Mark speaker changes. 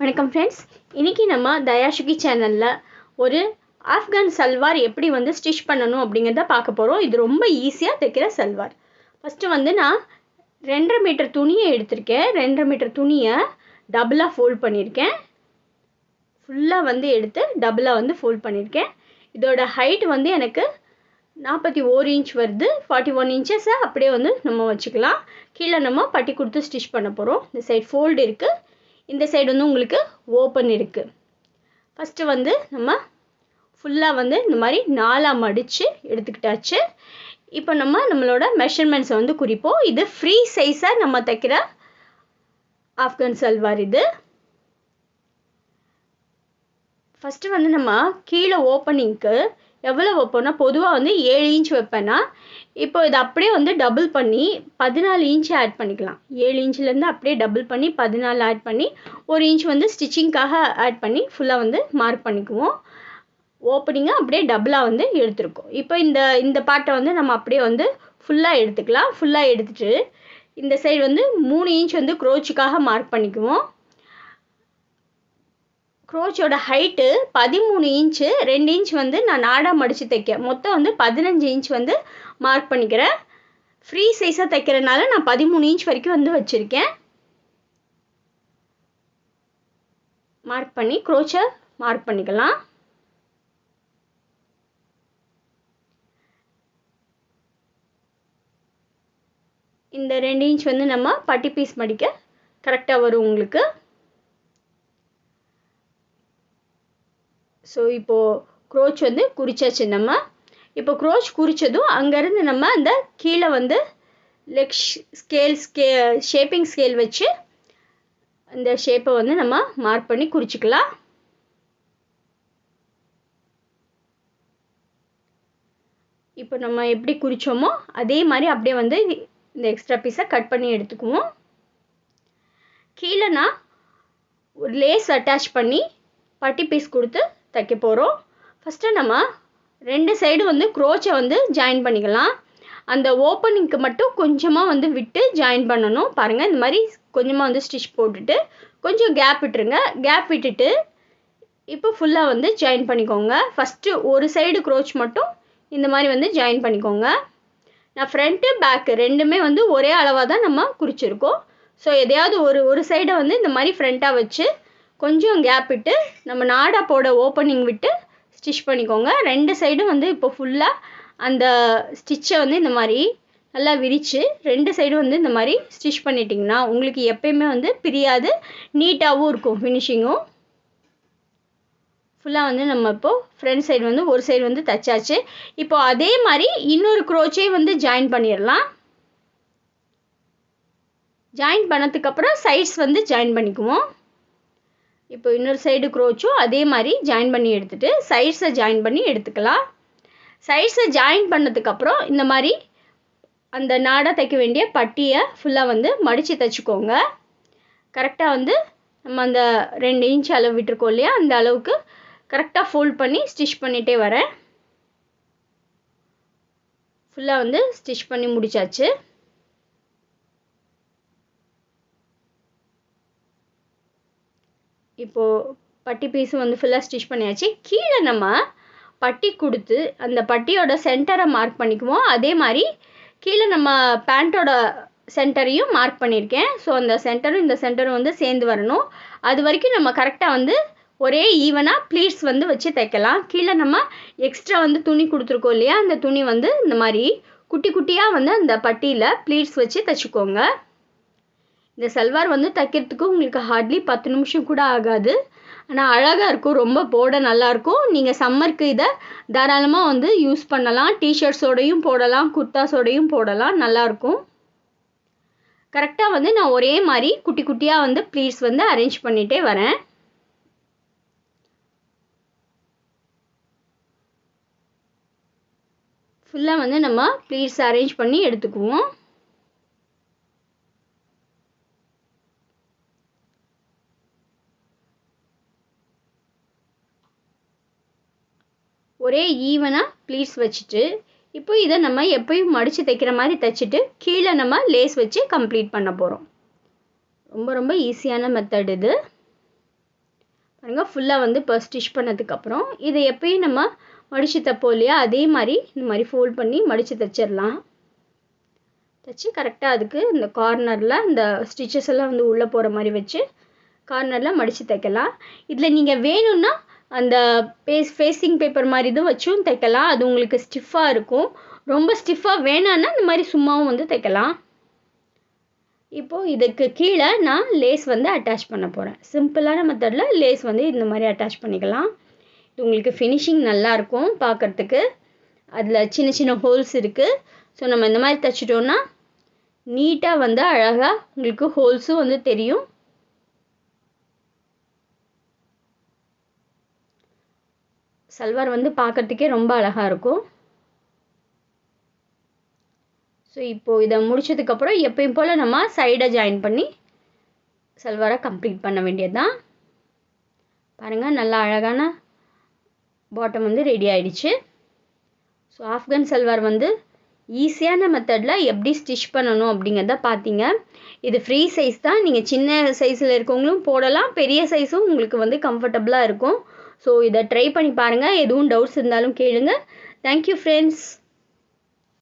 Speaker 1: வணக்கம் ஃப்ரெண்ட்ஸ் இன்றைக்கி நம்ம தயாஷுகி சேனலில் ஒரு ஆஃப்கான் சல்வார் எப்படி வந்து ஸ்டிச் பண்ணணும் அப்படிங்கிறத பார்க்க போகிறோம் இது ரொம்ப ஈஸியாக தைக்கிற சல்வார். ஃபஸ்ட்டு வந்து நான் ரெண்டரை மீட்டர் துணியை எடுத்திருக்கேன். ரெண்டரை மீட்டர் துணியை டபுளாக ஃபோல்ட் பண்ணியிருக்கேன். ஃபுல்லாக வந்து எடுத்து டபுளாக வந்து ஃபோல்ட் பண்ணியிருக்கேன். இதோட ஹைட் வந்து எனக்கு நாற்பத்தி ஓரு இன்ச் வருது. ஃபார்ட்டி ஒன் இன்ச்சஸை அப்படியே வந்து நம்ம வச்சுக்கலாம். கீழே நம்ம பட்டி கொடுத்து ஸ்டிச் பண்ண போகிறோம் இந்த சைடு ஃபோல்டு இருக்குது இந்த சைடு வந்து உங்களுக்கு ஓப்பன் இருக்குது ஃபஸ்ட்டு வந்து நம்ம ஃபுல்லாக வந்து இந்த மாதிரி நாலாக மடித்து எடுத்துக்கிட்டாச்சு. இப்போ நம்ம நம்மளோட மெஷர்மெண்ட்ஸை வந்து குறிப்போம். இது ஃப்ரீ சைஸாக நம்ம தைக்கிற ஆஃப்கன் சல்வார் இது. ஃபஸ்ட்டு வந்து நம்ம கீழே ஓப்பனிங்க்கு எவ்வளோ வைப்போம்னா பொதுவாக வந்து ஏழு இன்ச் வைப்பேன்னா இப்போ இதை அப்படியே வந்து டபுள் பண்ணி பதினாலு இன்ச் ஆட் பண்ணிக்கலாம். ஏழு இன்ச்லேருந்து அப்படியே டபுள் பண்ணி பதினாலு ஆட் பண்ணி ஒரு இன்ச் வந்து ஸ்டிச்சிங்க்காக ஆட் பண்ணி ஃபுல்லாக வந்து மார்க் பண்ணிக்குவோம். ஓப்பனிங்கை அப்படியே டபுளாக வந்து எடுத்துருக்கோம். இப்போ இந்த இந்த பாட்டை வந்து நம்ம அப்படியே வந்து ஃபுல்லாக எடுத்துக்கலாம். ஃபுல்லாக எடுத்துட்டு இந்த சைடு வந்து மூணு இன்ச் வந்து க்ரோச்சுக்காக மார்க் பண்ணிக்குவோம். க்ரோச்சோட ஹைட்டு பதிமூணு இன்ச்சு ரெண்டு இன்ச் வந்து நான் நாடாக மடித்து தைக்க மொத்தம் வந்து பதினஞ்சு இன்ச் வந்து மார்க் பண்ணிக்கிறேன். ஃப்ரீ சைஸாக தைக்கிறனால நான் பதிமூணு இன்ச் வரைக்கும் வந்து வச்சுருக்கேன். மார்க் பண்ணி க்ரோச்சை மார்க் பண்ணிக்கலாம். இந்த ரெண்டு இன்ச் வந்து நம்ம பட்டி பீஸ் மடிக்க கரெக்டாக வரும் உங்களுக்கு. ஸோ இப்போது க்ரோச் வந்து குறிச்சாச்சு நம்ம. இப்போ க்ரோச் குறித்ததும் அங்கேருந்து நம்ம அந்த கீழே வந்து லெக் ஸ்கேல் ஸ்கே ஷேப்பிங் ஸ்கேல் வச்சு அந்த ஷேப்பை வந்து நம்ம மார்க் பண்ணி குறிச்சிக்கலாம். இப்போ நம்ம எப்படி குறித்தோமோ அதே மாதிரி அப்படியே வந்து இந்த எக்ஸ்ட்ரா பீஸை கட் பண்ணி எடுத்துக்குவோம். கீழே நான் ஒரு லேஸ் அட்டாச் பண்ணி பட்டி பீஸ் கொடுத்து தைக்க போகிறோம் ஃபஸ்ட்டு நம்ம ரெண்டு சைடு வந்து க்ரோச்சை வந்து ஜாயின் பண்ணிக்கலாம். அந்த ஓப்பனிங்க்கு மட்டும் கொஞ்சமாக வந்து விட்டு ஜாயின் பண்ணணும். பாருங்கள் இந்த மாதிரி கொஞ்சமாக வந்து ஸ்டிச் போட்டுட்டு கொஞ்சம் கேப் விட்டுருங்க. கேப் விட்டுட்டு இப்போ ஃபுல்லாக வந்து ஜாயின் பண்ணிக்கோங்க. ஃபஸ்ட்டு ஒரு சைடு க்ரோச் மட்டும் இந்த மாதிரி வந்து ஜாயின் பண்ணிக்கோங்க. நான் ஃப்ரண்ட்டு பேக்கு ரெண்டுமே வந்து ஒரே அளவாக தான் நம்ம குறிச்சிருக்கோம். ஸோ எதையாவது ஒரு ஒரு சைடை வந்து இந்த மாதிரி ஃப்ரண்ட்டாக வச்சு கொஞ்சம் கேப் விட்டு நம்ம நாடா போட ஓப்பனிங் விட்டு ஸ்டிச் பண்ணிக்கோங்க. ரெண்டு சைடும் வந்து இப்போ ஃபுல்லாக அந்த ஸ்டிச்சை வந்து இந்த மாதிரி நல்லா விரித்து ரெண்டு சைடும் வந்து இந்த மாதிரி ஸ்டிச் பண்ணிட்டிங்கன்னா உங்களுக்கு எப்பயுமே வந்து பிரியாது. நீட்டாகவும் இருக்கும் ஃபினிஷிங்கும் ஃபுல்லாக வந்து நம்ம இப்போது ஃப்ரண்ட் சைடு வந்து ஒரு சைடு வந்து தைச்சாச்சு இப்போது அதே மாதிரி இன்னொரு க்ரோச்சே வந்து ஜாயின் பண்ணிடலாம். ஜாயின் பண்ணதுக்கப்புறம் சைட்ஸ் வந்து ஜாயின் பண்ணிக்குவோம். இப்போ இன்னொரு சைடு க்ரோச்சும் அதே மாதிரி ஜாயின் பண்ணி எடுத்துகிட்டு சைட்ஸை ஜாயின் பண்ணி எடுத்துக்கலாம். சைட்ஸை ஜாயின் பண்ணதுக்கப்புறம் இந்த மாதிரி அந்த நாடாக தைக்க வேண்டிய பட்டியை ஃபுல்லாக வந்து மடித்து தைச்சிக்கோங்க. கரெக்டாக வந்து நம்ம அந்த ரெண்டு இன்ச் அளவு விட்டுருக்கோம் இல்லையா? அந்த அளவுக்கு கரெக்டாக ஃபோல்ட் பண்ணி ஸ்டிச் பண்ணிகிட்டே வரேன். ஃபுல்லாக வந்து ஸ்டிச் பண்ணி முடிச்சாச்சு. இப்போது பட்டி பீஸும் வந்து ஃபுல்லாக ஸ்டிச் பண்ணியாச்சு. கீழே நம்ம பட்டி கொடுத்து அந்த பட்டியோட சென்டரை மார்க் பண்ணிக்குவோம். அதே மாதிரி கீழே நம்ம பேண்ட்டோட சென்டரையும் மார்க் பண்ணியிருக்கேன். ஸோ அந்த சென்டரும் இந்த சென்டரும் வந்து சேர்ந்து வரணும். அது வரைக்கும் நம்ம கரெக்டாக வந்து ஒரே ஈவனாக ப்ளீட்ஸ் வந்து வச்சு தைக்கலாம். கீழே நம்ம எக்ஸ்ட்ரா வந்து துணி கொடுத்துருக்கோம் இல்லையா? அந்த துணி வந்து இந்த மாதிரி குட்டி குட்டியாக வந்து அந்த பட்டியில் ப்ளீட்ஸ் வச்சு தைச்சிக்கோங்க. இந்த சல்வார் வந்து தைக்கிறதுக்கு உங்களுக்கு ஹார்ட்லி பத்து நிமிஷம் கூட ஆகாது. ஆனால் அழகாக இருக்கும். ரொம்ப போட நல்லாயிருக்கும் நீங்கள் சம்மருக்கு இதை தாராளமாக வந்து யூஸ் பண்ணலாம். டிஷர்ட்ஸோடையும் போடலாம். குர்தாஸோடையும் போடலாம். நல்லாயிருக்கும் கரெக்டாக வந்து நான் ஒரே மாதிரி குட்டி குட்டியாக வந்து ப்ளீட்ஸ் வந்து அரேஞ்ச் பண்ணிகிட்டே வரேன். ஃபுல்லாக வந்து நம்ம ப்ளீட்ஸ் அரேஞ்ச் பண்ணி எடுத்துக்குவோம். ஒரே ஈவனாக ப்ளீட்ஸ் வச்சுட்டு இப்போ இதை நம்ம எப்பயும் மடித்து தைக்கிற மாதிரி தைச்சிட்டு கீழே நம்ம லேஸ் வச்சு கம்ப்ளீட் பண்ண போகிறோம் ரொம்ப ரொம்ப ஈஸியான மெத்தட் இது. பாருங்கள் ஃபுல்லாக வந்து இப்போ ஸ்டிச் பண்ணதுக்கப்புறம் இதை எப்பயும் நம்ம மடித்து தைப்போம் இல்லையா? அதே மாதிரி இந்த மாதிரி ஃபோல்ட் பண்ணி மடித்து தைச்சிடலாம். தைச்சி கரெக்டாக அதுக்கு இந்த கார்னரில் இந்த ஸ்டிச்சஸ் எல்லாம் வந்து உள்ளே போகிற மாதிரி வச்சு கார்னரில் மடித்து தைக்கலாம். இதில் நீங்கள் வேணும்னா அந்த பேஸ் ஃபேஸிங் பேப்பர் மாதிரி இதுவும் வச்சும் தைக்கலாம். அது உங்களுக்கு ஸ்டிஃபாக இருக்கும். ரொம்ப ஸ்டிஃபாக வேணான்னா இந்த மாதிரி சும்மாவும் வந்து தைக்கலாம். இப்போது இதுக்கு கீழே நான் லேஸ் வந்து அட்டாச் பண்ண போகிறேன் சிம்பிளான மெத்தடில் லேஸ் வந்து இந்த மாதிரி அட்டாச் பண்ணிக்கலாம். இது உங்களுக்கு ஃபினிஷிங் நல்லாயிருக்கும் பார்க்குறதுக்கு அதில் சின்ன சின்ன ஹோல்ஸ் இருக்குது ஸோ நம்ம இந்த மாதிரி தைச்சிட்டோன்னா நீட்டாக வந்து அழகாக உங்களுக்கு ஹோல்ஸும் வந்து தெரியும். சல்வார் வந்து பார்க்குறதுக்கே ரொம்ப அழகாக இருக்கும். ஸோ இப்போது இதை முடிச்சதுக்கப்புறம் எப்பயும் போல் நம்ம சைடை ஜாயின் பண்ணி சல்வாரை கம்ப்ளீட் பண்ண வேண்டியது தான் பாருங்கள் நல்லா அழகான பாட்டம் வந்து ரெடி ஆயிடுச்சு. ஸோ ஆஃப்கன் சல்வார் வந்து ஈஸியான மெத்தடில் எப்படி ஸ்டிச் பண்ணணும் அப்படிங்கிறத பார்த்தீங்க. இது ஃப்ரீ சைஸ் தான். நீங்கள் சின்ன சைஸில் இருக்கவங்களும் போடலாம். பெரிய சைஸும் உங்களுக்கு வந்து கம்ஃபர்டபுளாக இருக்கும். ஸோ இதை ட்ரை பண்ணி பாருங்கள் எதுவும் டவுட்ஸ் இருந்தாலும் கேளுங்கள் தேங்க்யூ ஃப்ரெண்ட்ஸ்